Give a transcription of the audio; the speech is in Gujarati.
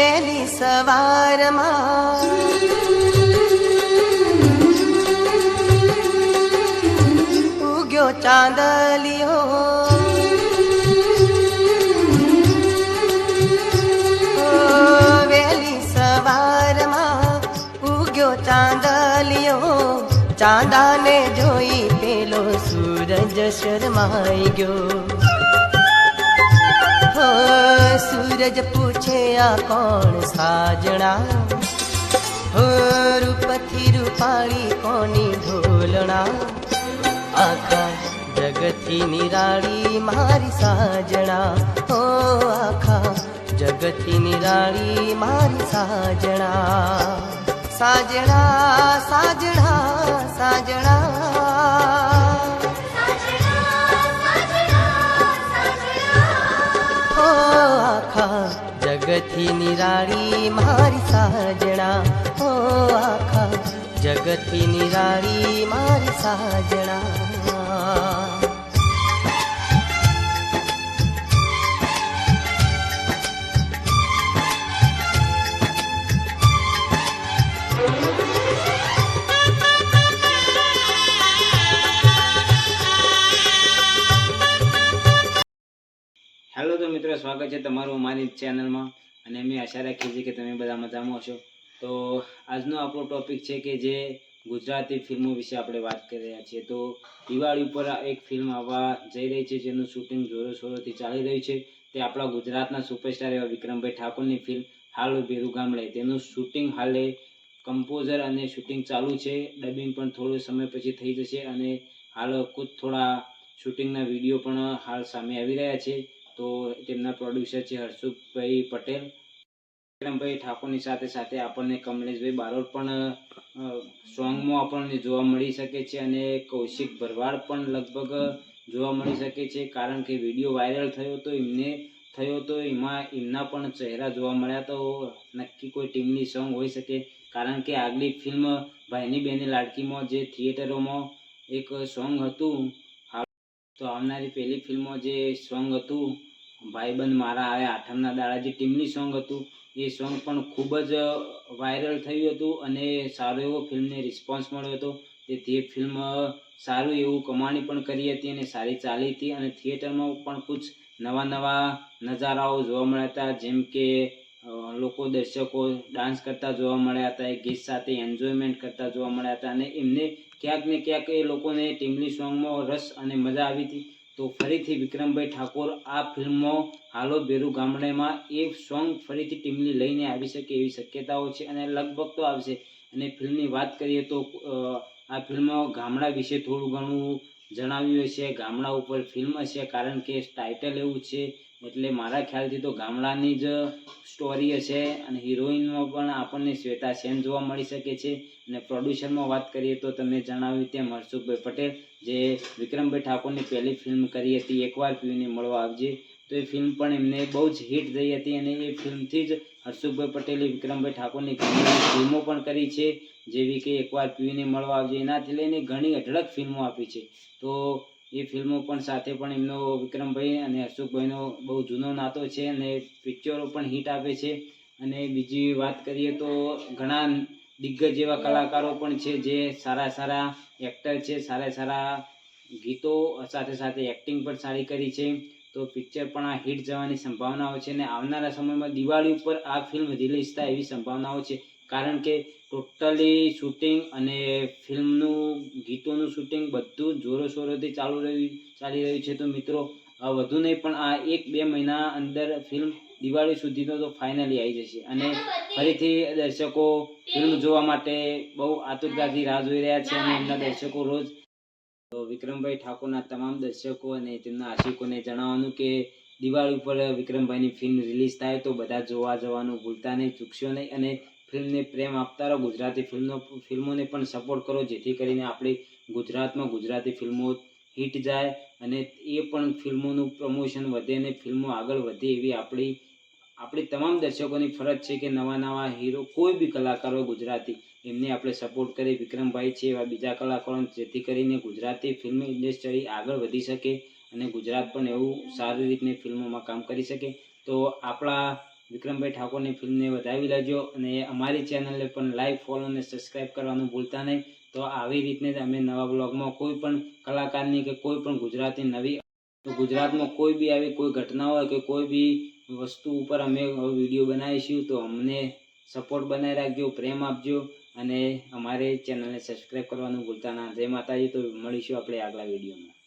વહેલી સવારમાં ઉગ્યો ચાંદલિયો વહેલી સવારમાં ઉગ્યો ચાંદલિયો ચાંદાને જોઈ પેલો સૂરજ શરમાઈ ગયો સૂરજ પૂછે આ કોણ સાજણા હો રૂપથી રૂપાળી કોની ઢોલણા આખા જગતથી નિરાળી મારી સાજણા હો આખા જગતથી નિરાળી મારી સાજણા સાજણા સાજણા સાજણા આખા જગતથી નિરાળી મારી સાજણા ઓ આખા જગતથી નિરાળી મારી સાજણા સ્વાગત છે તમારું અમારી ચેનલમાં અને અમે આશા રાખીએ છીએ કે તમે બધા મજામાં હશો. તો આજનો આપણો ટોપિક છે કે જે ગુજરાતી ફિલ્મો વિશે આપણે વાત કરી રહ્યા છીએ. તો દિવાળી ઉપર એક ફિલ્મ આવવા જઈ રહી છે, જેનું શૂટિંગ જોરો શોરોથી ચાલી રહ્યું છે. તે આપણા ગુજરાતના સુપરસ્ટાર એવા વિક્રમભાઈ ઠાકોરની ફિલ્મ હાલ બેરુ ગામડે તેનું શૂટિંગ હાલે કમ્પોઝર અને શૂટિંગ ચાલુ છે. ડબિંગ પણ થોડો સમય પછી થઈ જશે અને હાલ કુછ થોડા શૂટિંગના વીડિયો પણ હાલ સામે આવી રહ્યા છે. તો તેમના પ્રોડ્યુસર છે હર્ષુભાઈ પટેલ. વિક્રમભાઈ ઠાકોરની સાથે સાથે આપણને કમલેશભાઈ બારોટ પણ સોંગમાં આપણને જોવા મળી શકે છે અને કૌશિક ભરવાડ પણ લગભગ જોવા મળી શકે છે. કારણ કે વીડિયો વાયરલ થયો તો એમને, થયો તો એમાં એમના પણ ચહેરા જોવા મળ્યા તો નક્કી કોઈ ટીમની સોંગ હોઈ શકે. કારણ કે આગલી ફિલ્મ ભાઈની બેની લાડકીમાં જે થિયેટરોમાં એક સોંગ હતું તો આવનારી પહેલી ફિલ્મમાં જે સોંગ હતું ભાઈબંધ મારા આવે આઠમના દાડા જે ટીમની સોંગ હતું, એ સોંગ પણ ખૂબ જ વાયરલ થયું હતું અને સારો એવો ફિલ્મને રિસ્પોન્સ મળ્યો હતો. તેથી એ ફિલ્મ સારું એવું કમાણી પણ કરી હતી અને સારી ચાલી હતી અને થિયેટરમાં પણ કુછ નવા નવા નજારાઓ જોવા મળ્યા હતા, જેમ કે લોકો દર્શકો ડાન્સ કરતા જોવા મળ્યા હતા, એ ગીત સાથે એન્જોયમેન્ટ કરતા જોવા મળ્યા હતા અને એમને ક્યાંક ને ક્યાંક એ લોકોને ટીમલી સોંગમાં રસ અને મજા આવી હતી. તો ફરીથી વિક્રમભાઈ ઠાકોર આ ફિલ્મમાં હાલો બેરુ ગામડેમાં એ સોંગ ફરીથી ટીમલી લઈને આવી શકે એવી શક્યતાઓ છે અને લગભગ તો આવશે. અને ફિલ્મની વાત કરીએ તો આ ફિલ્મ ગામડા વિશે થોડું ઘણું જણાવ્યું છે ગામડા ઉપર ફિલ્મ હશે, કારણ કે ટાઇટલ એવું છે, એટલે મારા ખ્યાલથી તો ગામડાની જ સ્ટોરી હશે અને હિરોઈનમાં પણ આપણને શ્વેતા સેન જોવા મળી શકે છે. અને પ્રોડ્યુસરમાં વાત કરીએ તો તમે જણાવ્યું તેમ હર્ષુભાઈ પટેલ, જે વિક્રમભાઈ ઠાકોરની પહેલી ફિલ્મ કરી હતી, એકવાર પીવીને મળવા આવજે. તો એ ફિલ્મ પણ એમને બહુ જ હિટ થઈ હતી અને એ ફિલ્મથી જ હર્ષુભાઈ પટેલે વિક્રમભાઈ ઠાકોરની ઘણી ફિલ્મો પણ કરી છે, જેવી કે એકવાર પીવીને મળવા આવજે, એનાથી લઈને ઘણી અઢળક ફિલ્મો આપી છે. તો એ ફિલ્મો પણ સાથે પણ એમનો વિક્રમભાઈ અને હર્ષુભાઈનો બહુ જૂનો નાતો છે અને પિક્ચરો પણ હિટ આપે છે. અને બીજી વાત કરીએ તો ઘણા દિગ્ગજ એવા કલાકારો પણ છે, જે સારા સારા એક્ટર છે, સારા સારા ગીતો સાથે સાથે એક્ટિંગ પણ સારી કરી છે. તો પિક્ચર પણ આ હિટ જવાની સંભાવનાઓ છે અને આવનારા સમયમાં દિવાળી ઉપર આ ફિલ્મ રિલીઝ થાય એવી સંભાવનાઓ છે. કારણ કે ટોટલી શૂટિંગ અને ફિલ્મનું ગીતોનું શૂટિંગ બધું જોરોશોરોથી ચાલુ રહ્યું ચાલી રહ્યું છે. તો મિત્રો વધુ નહીં, પણ આ એક બે મહિના અંદર ફિલ્મ દિવાળી સુધીનો તો ફાઇનલી આવી જશે. અને ફરીથી દર્શકો ફિલ્મ જોવા માટે બહુ આતુરતાથી રાહ જોઈ રહ્યા છે અને એમના દર્શકો રોજ તો વિક્રમભાઈ ઠાકોરના તમામ દર્શકો અને તેમના આશિકોને જણાવવાનું કે દિવાળી ઉપર વિક્રમભાઈની ફિલ્મ રિલીઝ થાય તો બધા જોવા જવાનું ભૂલતા નહીં, ચૂકશો નહીં અને ફિલ્મને પ્રેમ આપતા રહો. ગુજરાતી ફિલ્મનો ફિલ્મોને પણ સપોર્ટ કરો, જેથી કરીને આપણી ગુજરાતમાં ગુજરાતી ફિલ્મો હિટ જાય અને એ પણ ફિલ્મોનું પ્રમોશન વધે અને ફિલ્મો આગળ વધે એવી આપણી આપણી તમામ દર્શકોની ફરજ છે કે નવા નવા હીરો કોઈ બી કલાકાર હોય ગુજરાતી એમને આપણે સપોર્ટ કરીએ. વિક્રમભાઈ છે એવા બીજા કલાકારો જેથી કરીને ગુજરાતી ફિલ્મ ઇન્ડસ્ટ્રી આગળ વધી શકે અને ગુજરાત પણ એવું સારી રીતની ફિલ્મોમાં કામ કરી શકે. તો આપણા વિક્રમભાઈ ઠાકોરની ફિલ્મને વધાવી લેજો અને અમારી ચેનલને પણ લાઈક ફોલો અને સબસ્ક્રાઈબ કરવાનું ભૂલતા નહીં. તો આવી રીતને અમે નવા બ્લોગમાં કોઈ પણ કલાકારની કે કોઈ પણ ગુજરાતી નવી, તો ગુજરાતમાં કોઈ બી આવી કોઈ ઘટના હોય કે કોઈ બી વસ્તુ ઉપર અમે વીડિયો બનાવીશું, તો અમને સપોર્ટ બનાવી રાખજો, પ્રેમ આપજો. અને અમારે ચેનલને સબસ્ક્રાઈબ કરવાનું ભૂલતા ના. જય માતાજી તો મળીશું આપણે આગલા વિડીયોમાં.